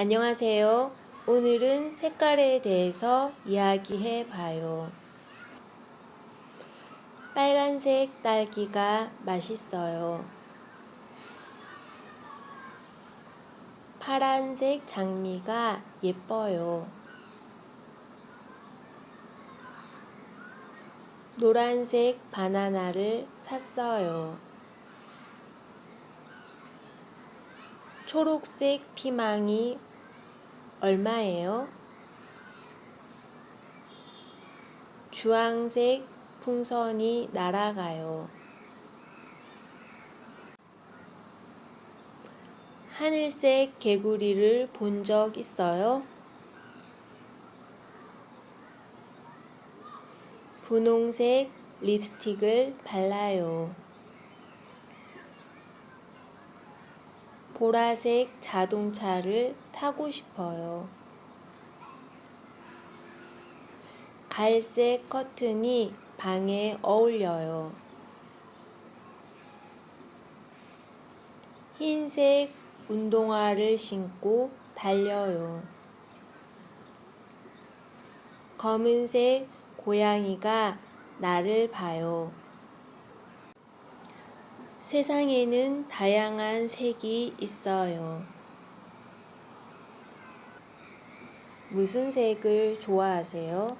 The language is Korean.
안녕하세요. 오늘은 색깔에 대해서 이야기해 봐요. 빨간색 딸기가 맛있어요. 파란색 장미가 예뻐요. 노란색 바나나를 샀어요. 초록색 피망이 얼마예요? 주황색 풍선이 날아가요. 하늘색 개구리를 본 적 있어요? 분홍색 립스틱을 발라요. 보라색 자동차를 타고 싶어요. 갈색 커튼이 방에 어울려요. 흰색 운동화를 신고 달려요. 검은색 고양이가 나를 봐요. 세상에는 다양한 색이 있어요. 무슨 색을 좋아하세요?